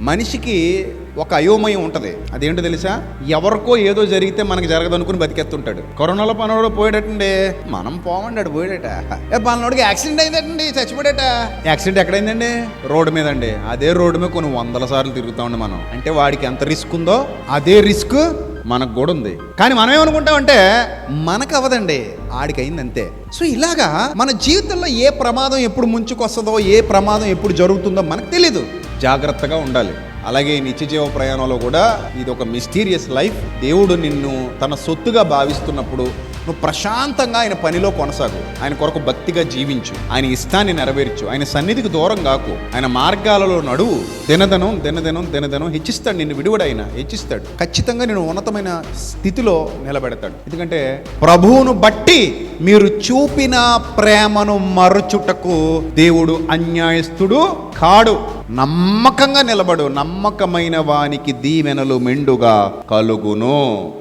మనిషికి ఒక అయోమయం ఉంటుంది. అదేంటో తెలుసా? ఎవరికో ఏదో జరిగితే మనకి జరగదు అనుకుని బతికేస్తుంటాడు. కరోనాలో పనోడు పోయేటట్టండి. మనం పోమండి అడు పోయేడట. ఏ యాక్సిడెంట్ అయిందటండి చచ్చిపోయాడట. యాక్సిడెంట్ ఎక్కడైందండి? రోడ్డు మీద అండి అదే రోడ్డు మీద కొన్ని వందల సార్లు తిరుగుతామండి మనం. అంటే వాడికి ఎంత రిస్క్ ఉందో అదే రిస్క్ మనకు కూడా ఉంది. కానీ మనం ఏమనుకుంటామంటే మనకు అవ్వదండి. ఆడికైంది అయింది అంతే సో ఇలాగా మన జీవితంలో ఏ ప్రమాదం ఎప్పుడు ముంచుకొస్తుందో ఏ ప్రమాదం ఎప్పుడు జరుగుతుందో మనకు తెలీదు. జాగ్రత్తగా ఉండాలి. అలాగే నిత్యజీవ ప్రయాణంలో కూడా ఇది ఒక మిస్టీరియస్ లైఫ్. దేవుడు నిన్ను తన సొత్తుగా భావిస్తున్నప్పుడు నువ్వు ప్రశాంతంగా ఆయన పనిలో కొనసాగు. ఆయన కొరకు భక్తిగా జీవించు. ఆయన ఇష్టాన్ని నెరవేర్చు. ఆయన సన్నిధికి దూరం కాకు. ఆయన మార్గాలలో నడువు. దినదనం దినదనం దినదనం హెచ్చిస్తాడు నిన్ను విడువడైన. హెచ్చిస్తాడు. ఖచ్చితంగా నేను ఉన్నతమైన స్థితిలో నిలబెడతాడు. ఎందుకంటే ప్రభువును బట్టి మీరు చూపిన ప్రేమను మరచుటకు దేవుడు అన్యాయస్తుడు కాడు. నమ్మకంగా నిలబడు. నమ్మకమైన వానికి దీవెనలు మెండుగా కలుగును.